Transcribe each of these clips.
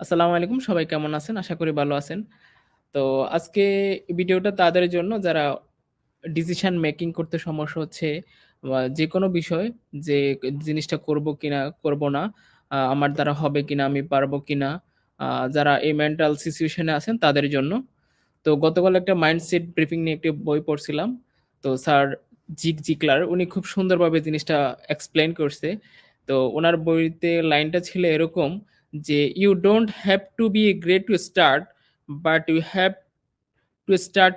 আসসালামু আলাইকুম। সবাই কেমন আছেন? আশা করি ভালো আছেন। তো আজকে ভিডিওটা তাদের জন্য যারা ডিসিশন মেকিং করতে সমস্যা হচ্ছে যে কোনো বিষয় যে জিনিসটা করব কিনা, করব না, আমার দ্বারা হবে কিনা, আমি পারব কিনা, যারা এই মেন্টাল সিচুয়েশনে আছেন তাদের জন্য। তো গতকাল একটা মাইন্ডসেট ব্রিফিং নিয়ে একটি বই পড়ছিলাম। তো স্যার জিক জিকলার উনি খুব সুন্দরভাবে জিনিসটা এক্সপ্লেইন করছে। তো ওনার বইতে লাইনটা ছিল এরকম যে, "you don't have to be a great to start, but you have to start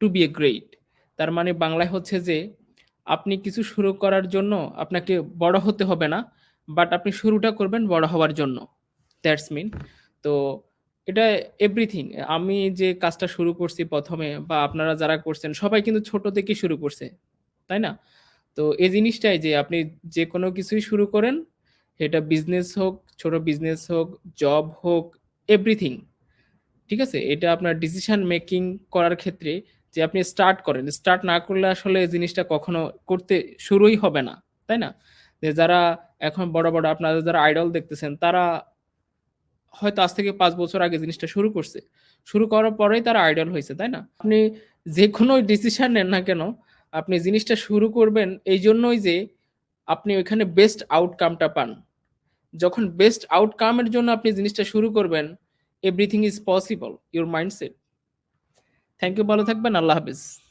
to be a great." তার মানে বাংলায় হচ্ছে যে, আপনি কিছু শুরু করার জন্য আপনাকে বড় হতে হবে না। বাট আপনি শুরুটা করবেন বড় হওয়ার জন্য। That's mean. তো এটা এভরিথিং। আমি যে কাজটা শুরু করছি প্রথমে বা আপনারা যারা করছেন সবাই কিন্তু ছোট থেকেই শুরু করছে। তাই না? তো এই জিনিসটাই যে আপনি যে কোনো কিছুই শুরু করেন, এটা বিজনেস হোক, ছোট বিজনেস হোক, জব হোক, এভরিথিং। ঠিক আছে? এটা আপনার ডিসিশন মেকিং করার ক্ষেত্রে যে আপনি স্টার্ট করেন। স্টার্ট না করলে আসলে জিনিসটা কখনো করতে শুরুই হবে না। তাই না? যে যারা এখন বড়, বড় আপনারা যারা আইডল দেখতেছেন তারা হয়তো আজ থেকে পাঁচ বছর আগে জিনিসটা শুরু করছে। শুরু করার পরেই তারা আইডল হয়েছে তাই না? আপনি যে যেকোনো ডিসিশন নেন না কেন, আপনি জিনিসটা শুরু করবেন এই জন্যই যে আপনি ওইখানে বেস্ট আউটকামটা পান। যখন বেস্ট আউটকামের জন্য আপনি জিনিসটা শুরু করবেন, everything is possible, your mindset. Thank you ভালো থাকবেন। আল্লাহ হাফেজ।